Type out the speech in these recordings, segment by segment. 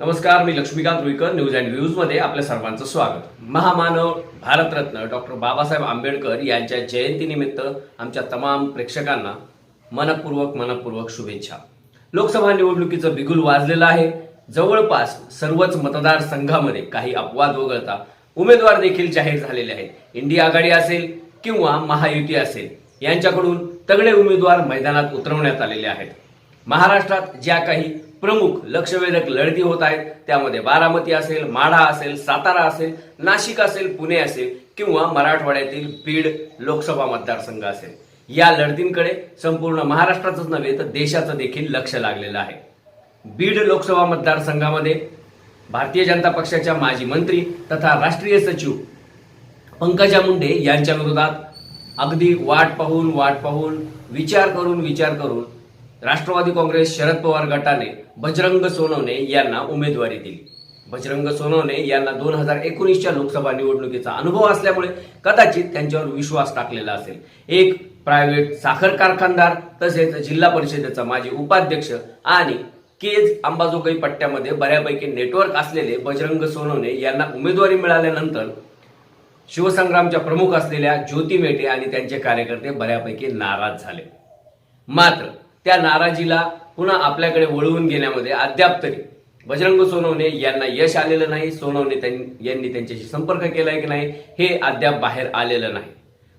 नमस्कार मी Laxmikant Ruikar news and व्ह्यूजमध्ये आपल्या सर्वांचं स्वागत. महामानव भारतरत्न डॉक्टर बाबासाहेब आंबेडकर यांच्या जयंतीनिमित्त आमच्या तमाम प्रेक्षकांना मनपूर्वक मनपूर्वक शुभेच्छा. लोकसभा निवडणुकीचं बिगुल वाजलेलं आहे. जवळपास सर्वच मतदारसंघामध्ये काही अपवाद वगळता उमेदवार देखील जाहीर झालेले आहेत. इंडिया आघाडी असेल किंवा महायुती असेल यांच्याकडून तगडे उमेदवार मैदानात उतरवण्यात आलेले आहेत. महाराष्ट्रात ज्या काही प्रमुख लक्षवेधक लढती होत आहेत. त्यामध्ये बारामती असेल माढा असेल सातारा असेल नाशिक असेल पुणे असेल किंवा मराठवाड्यातील बीड लोकसभा मतदारसंघ असेल. या लढतींकडे संपूर्ण महाराष्ट्राचंच नव्हे तर देशाचं देखील लक्ष लागलेलं आहे. बीड लोकसभा मतदारसंघामध्ये भारतीय जनता पक्षाच्या माजी मंत्री तथा राष्ट्रीय सचिव पंकजा मुंडे यांच्या विरोधात अगदी वाट पाहून वाट पाहून विचार करून विचार करून राष्ट्रवादी काँग्रेस शरद पवार गटाने बजरंग सोनवणे यांना उमेदवारी दिली. बजरंग सोनवणे यांना दोन हजार एकोणीसच्या लोकसभा निवडणुकीचा अनुभव असल्यामुळे कदाचित त्यांच्यावर विश्वास टाकलेला असेल. एक प्रायव्हेट साखर कारखानदार तसेच जिल्हा परिषदेचा माजी उपाध्यक्ष आणि केज अंबाजोगाई पट्ट्यामध्ये बऱ्यापैकी नेटवर्क असलेले बजरंग सोनवणे यांना उमेदवारी मिळाल्यानंतर शिवसंग्रामच्या प्रमुख असलेल्या ज्योती मेटे आणि त्यांचे कार्यकर्ते बऱ्यापैकी नाराज झाले. मात्र त्या नाराजीला पुन्हा आपल्याकडे वळवून घेण्यामध्ये अद्याप तरी. बजरंग सोनवणे यांना यश आलेलं नाही सोनवणे त्यां- यांनी त्यांच्याशी संपर्क केलाय की नाही हे अद्याप बाहेर आलेलं नाही.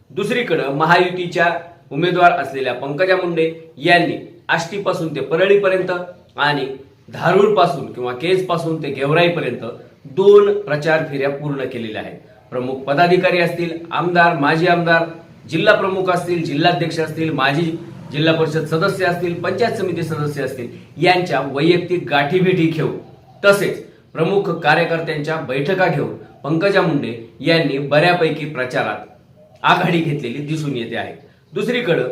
दुसरीकडं महायुतीच्या उमेदवार असलेल्या पंकजा मुंडे यांनी आष्टीपासून ते परळीपर्यंत आणि धारूरपासून किंवा केजपासून ते गेवराईपर्यंत दोन प्रचार फेऱ्या पूर्ण केलेल्या आहेत. प्रमुख पदाधिकारी असतील आमदार माजी आमदार जिल्हा प्रमुख असतील जिल्हाध्यक्ष असतील माजी जिल्हा परिषद सदस्य असतील पंचायत समिती सदस्य असतील यांच्या वैयक्तिक गाठीभेटी घेऊन तसेच प्रमुख कार्यकर्त्यांच्या बैठका घेऊन पंकजा मुंडे यांनी बऱ्यापैकी प्रचारात आघाडी घेतलेली दिसून येते आहे. दुसरीकडं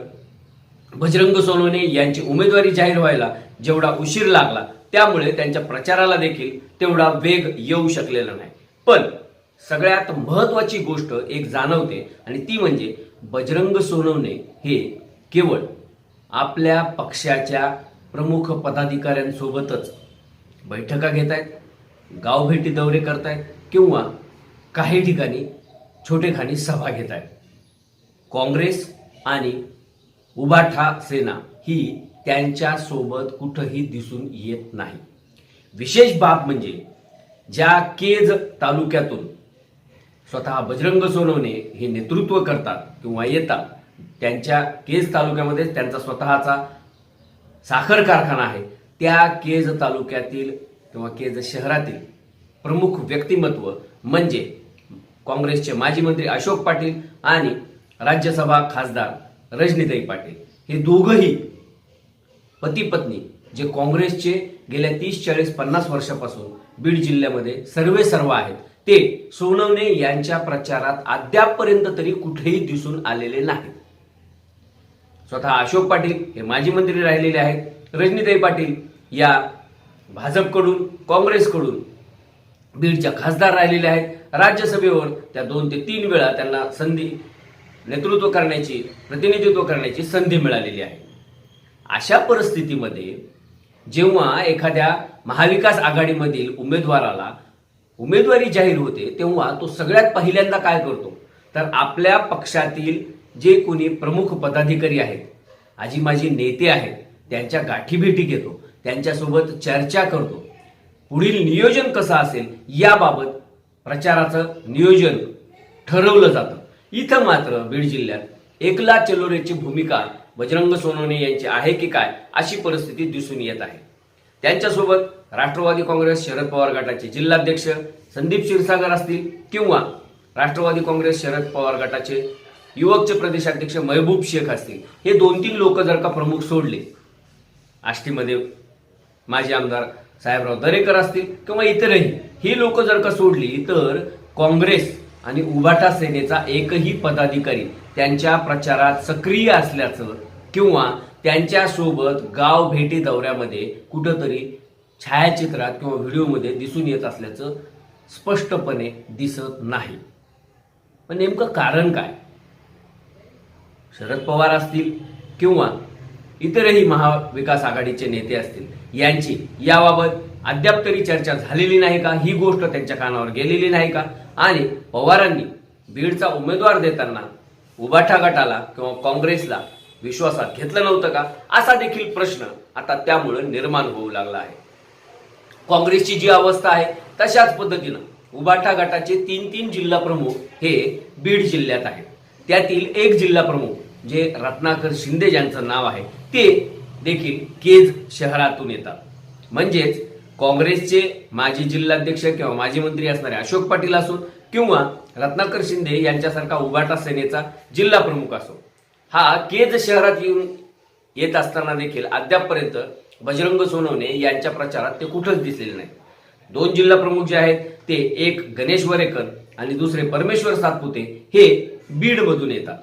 बजरंग सोनवणे यांची उमेदवारी जाहीर व्हायला जेवढा उशीर लागला त्यामुळे त्यांच्या प्रचाराला देखील तेवढा वेग येऊ शकलेला नाही. पण सगळ्यात महत्वाची गोष्ट एक जाणवते आणि ती म्हणजे बजरंग सोनवणे हे केवळ आपल्या पक्षाच्या प्रमुख पदाधिकाऱ्यांसोबतच बैठका घेत आहेत गावभेटी दौरे करतायत किंवा काही ठिकाणी छोटेखानी सभा घेत आहेत काँग्रेस आणि उभाठा सेना ही त्यांच्यासोबत कुठंही दिसून येत नाही. विशेष बाब म्हणजे ज्या केज तालुक्यातून स्वतः बजरंग सोनवणे हे नेतृत्व करतात किंवा येतात त्यांच्या केज तालुक्यामध्ये त्यांचा स्वतःचा साखर कारखाना आहे. त्या केज तालुक्यातील किंवा केज शहरातील प्रमुख व्यक्तिमत्व म्हणजे काँग्रेसचे माजी मंत्री अशोक पाटील आणि राज्यसभा खासदार रजनीताई पाटील. हे दोघंही पती पत्नी जे काँग्रेसचे गेल्या तीस चाळीस पन्नास वर्षापासून बीड जिल्ह्यामध्ये सर्वे सर्व आहेत ते सोनवणे यांच्या प्रचारात अद्यापपर्यंत तरी कुठेही दिसून आलेले नाहीत. स्वतः अशोक पाटील हे माजी मंत्री राहिलेले आहेत. रजनीताई पाटील या भाजपकडून काँग्रेसकडून बीडच्या खासदार राहिलेल्या आहेत. राज्यसभेवर त्या दोन ते तीन वेळा त्यांना संधी नेतृत्व करण्याची प्रतिनिधित्व करण्याची संधी मिळालेली आहे. अशा परिस्थितीमध्ये जेव्हा एखाद्या महाविकास आघाडीमधील उमेदवाराला उमेदवारी जाहीर होते तेव्हा तो सगळ्यात पहिल्यांदा काय करतो? तर आपल्या पक्षातील जे कोणी प्रमुख पदाधिकारी आहेत आजी माझी नेते आहेत त्यांच्या गाठीभेटी घेतो त्यांच्यासोबत चर्चा करतो. पुढील नियोजन कसं असेल याबाबत प्रचाराचं नियोजन ठरवलं जातं. इथं मात्र बीड जिल्ह्यात एकला चलोरेची भूमिका बजरंग सोनवणे यांची आहे की काय अशी परिस्थिती दिसून येत आहे. त्यांच्यासोबत राष्ट्रवादी काँग्रेस शरद पवार गटाचे जिल्हाध्यक्ष संदीप क्षीरसागर असतील किंवा राष्ट्रवादी काँग्रेस शरद पवार गटाचे युवकचे प्रदेशाध्यक्ष महबूब शेख असतील. हे दोन तीन लोक जर का प्रमुख सोडले आष्टीमध्ये माजी आमदार साहेबराव दरेकर असतील किंवा इतरही ही लोक जर का सोडली तर काँग्रेस आणि उभाटा सेनेचा एकही पदाधिकारी त्यांच्या प्रचारात सक्रिय असल्याचं किंवा त्यांच्यासोबत गाव भेटी दौऱ्यामध्ये कुठंतरी छायाचित्रात किंवा व्हिडिओमध्ये दिसून येत असल्याचं स्पष्टपणे दिसत नाही. पण नेमकं कारण काय? शरद पवार असतील किंवा इतरही महाविकास आघाडीचे नेते असतील यांची याबाबत अद्याप तरी चर्चा झालेली नाही का? ही गोष्ट त्यांच्या कानावर गेलेली नाही का? आणि पवारांनी बीडचा उमेदवार देताना उबाठा गटाला किंवा काँग्रेसला विश्वासात घेतलं नव्हतं का? असा देखील प्रश्न आता त्यामुळे निर्माण होऊ लागला आहे. काँग्रेसची जी अवस्था आहे तशाच पद्धतीनं उबाठा गटाचे तीन तीन जिल्हा प्रमुख हे बीड जिल्ह्यात आहेत. त्यातील एक जिल्हा प्रमुख जे रत्नाकर शिंदे ज्यांचं नाव आहे ते देखील केज शहरातून येतात. म्हणजेच काँग्रेसचे माजी जिल्हाध्यक्ष किंवा माजी मंत्री असणारे अशोक पाटील असो किंवा रत्नाकर शिंदे यांच्यासारखा उभाटा सेनेचा जिल्हा प्रमुख असो हा केज शहरात येऊन येत असताना देखील अद्यापपर्यंत बजरंग सोनवणे यांच्या प्रचारात ते कुठंच दिसलेले नाही दोन जिल्हा प्रमुख जे आहेत ते एक गणेश वरेकर आणि दुसरे परमेश्वर सातपुते हे बीडमधून येतात.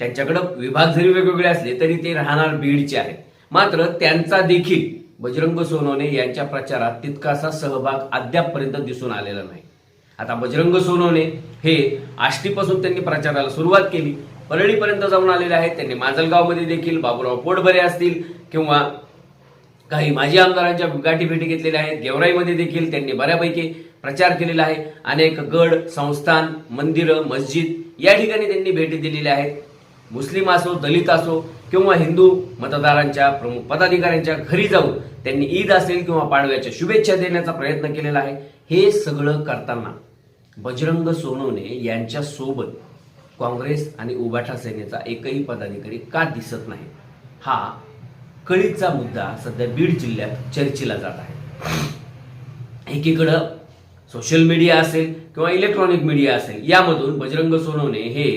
त्यांच्याकडं विभाग जरी वेगवेगळे असले तरी ते राहणार बीडचे आहेत. मात्र त्यांचा देखील बजरंग सोनवणे यांच्या प्रचारात तितकासा सहभाग अद्यापपर्यंत दिसून आलेला नाही. आता बजरंग सोनवणे हे आष्टीपासून त्यांनी प्रचाराला सुरुवात केली. परळीपर्यंत जाऊन आलेले आहेत. त्यांनी माजलगावमध्ये देखील बाबूराव पोटभरे असतील किंवा काही माजी आमदारांच्या गाठीभेटी घेतलेल्या आहेत. गेवराईमध्ये देखील त्यांनी बऱ्यापैकी प्रचार केलेला आहे. अनेक गड संस्थान मंदिरं मस्जिद या ठिकाणी त्यांनी भेटी दिलेल्या आहेत. मुस्लिम असो दलित असो किंवा हिंदू मतदारांच्या प्रमुख पदाधिकाऱ्यांच्या घरी जाऊन त्यांनी ईद असेल किंवा पाडव्याच्या शुभेच्छा देण्याचा प्रयत्न केलेला आहे. हे सगळं करताना बजरंग सोनवणे यांच्या सोबत काँग्रेस आणि उबाठा सेनेचा एकही पदाधिकारी का दिसत नाही? हा कळीचा मुद्दा सध्या बीड जिल्ह्यात चर्चेला जात आहे. एकीकडं सोशल मीडिया असेल किंवा इलेक्ट्रॉनिक मीडिया असेल यामधून बजरंग सोनवणे हे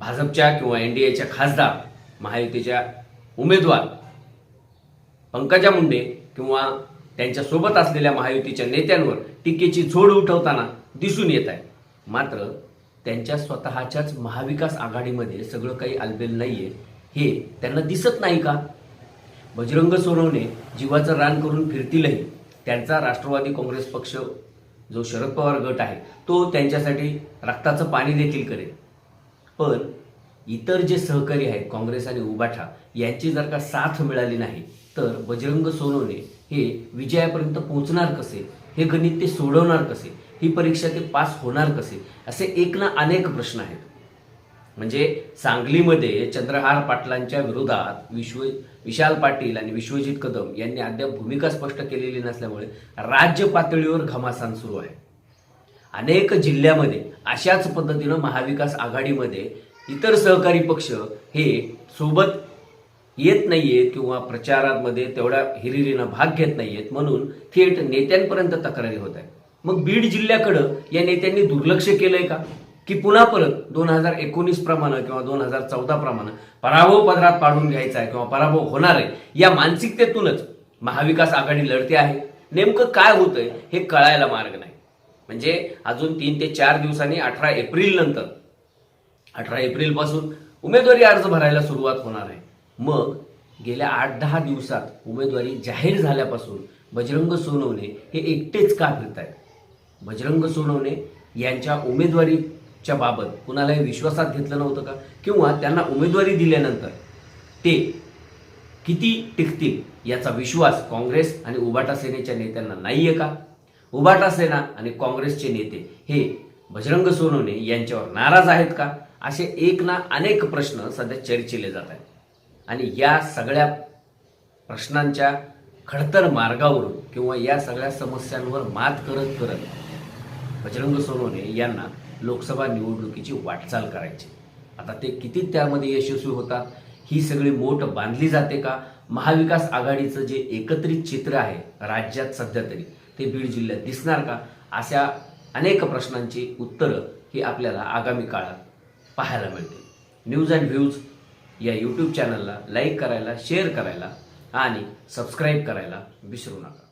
भाजपच्या किंवा एन डी एच्या खासदार महायुतीच्या उमेदवार पंकजा मुंडे किंवा त्यांच्यासोबत असलेल्या महायुतीच्या नेत्यांवर टीकेची झोड उठवताना दिसून येत आहे. मात्र त्यांच्या स्वतःच्याच महाविकास आघाडीमध्ये सगळं काही अलबेल नाहीये हे त्यांना दिसत नाही का? बजरंग सोनवणे जीवाचं रान करून फिरतीलही. त्यांचा राष्ट्रवादी काँग्रेस पक्ष जो शरद पवार गट आहे तो त्यांच्यासाठी रक्ताचं पाणी देखील करेल. पण इतर जे सहकारी आहेत काँग्रेस आणि उबाठा यांची जर का साथ मिळाली नाही तर बजरंग सोनवणे हे विजयापर्यंत पोहोचणार कसे? हे गणित ते सोडवणार कसे? ही परीक्षा ते पास होणार कसे? असे एक ना अनेक प्रश्न आहेत. म्हणजे सांगलीमध्ये चंद्रहार पाटलांच्या विरोधात विश्व विशाल पाटील आणि विश्वजित कदम यांनी अद्याप भूमिका स्पष्ट केलेली नसल्यामुळे राज्य पातळीवर घमासान सुरू आहे. अनेक जिल्ह्यामध्ये अशाच पद्धतीनं महाविकास आघाडीमध्ये इतर सहकारी पक्ष हे सोबत येत नाहीयेत किंवा प्रचारामध्ये तेवढ्या हिरिरीनं भाग घेत नाहीयेत म्हणून थेट नेत्यांपर्यंत तक्रारी होत आहेत. मग बीड जिल्ह्याकडं या नेत्यांनी दुर्लक्ष केलंय का? की पुन्हा परत दोन हजार एकोणीस प्रमाणे किंवा दोन हजार चौदा प्रमाणे पराभव पदरात पाडून घ्यायचा आहे किंवा पराभव होणार आहे या मानसिकतेतूनच महाविकास आघाडी लढते आहे. नेमकं काय होतंय हे कळायला मार्ग नाही. म्हणजे अजून तीन ते चार दिवसांनी अठरा एप्रिल नंतर अठरा एप्रिलपासून उमेदवारी अर्ज भरायला सुरुवात होणार आहे. मग गेल्या आठ दहा दिवसात उमेदवारी जाहीर झाल्यापासून बजरंग सोनवणे हे एकटेच का फिरत आहेत बजरंग सोनवणे यांच्या उमेदवारीच्या बाबत कुणालाही विश्वासात घेतलं नव्हतं का? किंवा त्यांना उमेदवारी दिल्यानंतर ते किती टिकतील याचा विश्वास काँग्रेस आणि उबाटा सेनेच्या नेत्यांना नाही आहे का? उभाटा सेना आणि काँग्रेसचे नेते हे बजरंग सोनवणे यांच्यावर नाराज आहेत का? असे एक ना अनेक प्रश्न सध्या चर्चेले जात आहेत. आणि या सगळ्या प्रश्नांच्या खडतर मार्गावरून किंवा या सगळ्या समस्यांवर मात करत करत बजरंग सोनवणे यांना लोकसभा निवडणुकीची वाटचाल करायची. आता ते किती त्यामध्ये यशस्वी होतात ही सगळी मोठ बांधली जाते का? महाविकास आघाडीचं जे एकत्रित चित्र आहे राज्यात सध्या तरी ते बीड जिल्ह्यात दिसणार का? अशा अनेक प्रश्नांची उत्तरं ही आपल्याला आगामी काळात पाहायला मिळतील. न्यूज अँड व्ह्यूज या यूट्यूब चॅनलला लाईक करायला शेअर करायला आणि सबस्क्राईब करायला विसरू नका.